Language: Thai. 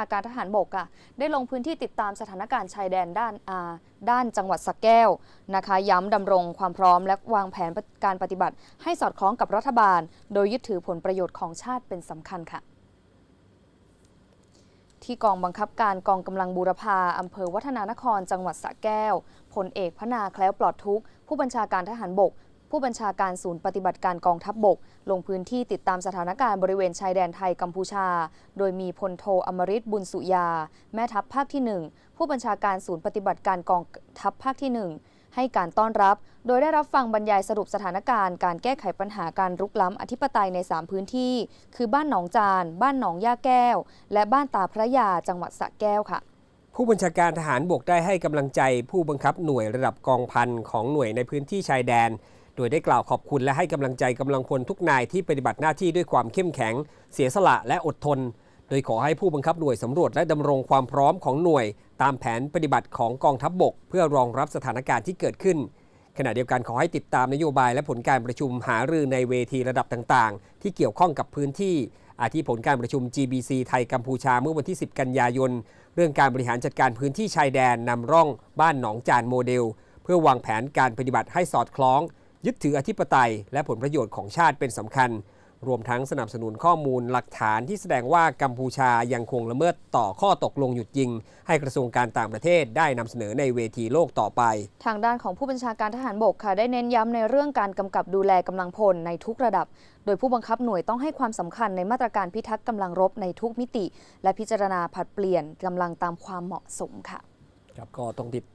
าการทหารบกอะได้ลงพื้นที่ติดตามสถานการณ์ชายแดนด้านอาด้านจังหวัดสระแก้วนะคะ ย้ำดำรงความพร้อมและวางแผนการปฏิบัติ ให้สอดคล้องกับรัฐบาล โดยยึดถือผลประโยชน์ของชาติเป็นสำคัญค่ะ ที่กองบังคับการกองกำลังบูรพาอำเภอวัฒนานคร จังหวัดสระแก้วพลเอกพนาแคล้วปลอดทุกผู้บัญชาการทหารบก ผู้บัญชาการศูนย์ปฏิบัติการกองทัพบบก ลงพื้นที่ติดตามสถานการณ์บริเวณชายแดนไทยกัมพูชา โดยมีพลโทอมริตบุญสุยา แม่ทัพภาคที่ 1 ผู้บัญชาการศูนย์ปฏิบัติการกองทัพภาคที่ 1ให้การต้อนรับ โดยได้รับฟังบรรยายสรุปสถานการณ์การแก้ไขปัญหาการรุกล้ำอธิปไตยใน 3 พื้นที่ คือบ้านหนองจาน บ้านหนองย่าแก้ว และบ้านตาพระยาจังหวัดสระแก้วค่ะ ผู้บัญชาการทหารบกได้ให้กำลังใจผู้บังคับหน่วยระดับกองพันของหน่วยในพื้นที่ชายแดน โดยได้กล่าวขอบคุณและให้กำลังใจกำลังพลทุกนายที่ปฏิบัติหน้าที่ด้วยความเข้มแข็ง เสียสละและอดทน โดยขอให้ผู้บังคับหน่วยสำรวจและดำรงความพร้อมของหน่วย ตามแผนปฏิบัติของกองทัพบบก เพื่อรองรับสถานการณ์ที่เกิดขึ้น ขณะเดียวกันขอให้ติดตามนโยบายและผลการประชุมหารือในเวทีระดับต่างๆ ที่เกี่ยวข้องกับพื้นที่อาทิผลการประชุม GBC ไทยกัมพูชาเมื่อวันที่ 10 กันยายน เรื่องการบริหารจัดการพื้นที่ชายแดนนำร่องบ้านหนองจานโมเดล เพื่อวางแผนการปฏิบัติให้สอดคล้อง ยึดถืออธิปไตย และผลประโยชน์ของชาติเป็นสำคัญ รวมทั้งสนับสนุนข้อมูลหลักฐานที่แสดงว่ากัมพูชายังคงละเมิดต่อข้อตกลงหยุดยิง ให้กระทรวงการต่างประเทศได้นำเสนอในเวทีโลกต่อไป ทางด้านของผู้บัญชาการทหารบกค่ะได้เน้นย้ำในเรื่องการกำกับดูแลกำลังพลในทุกระดับโดยผู้บังคับหน่วยต้องให้ความสำคัญในมาตรการพิทักษ์กำลังรบในทุกมิติ และพิจารณาผัดเปลี่ยนกำลังตามความเหมาะสมค่ะ ครับก็ต้องติด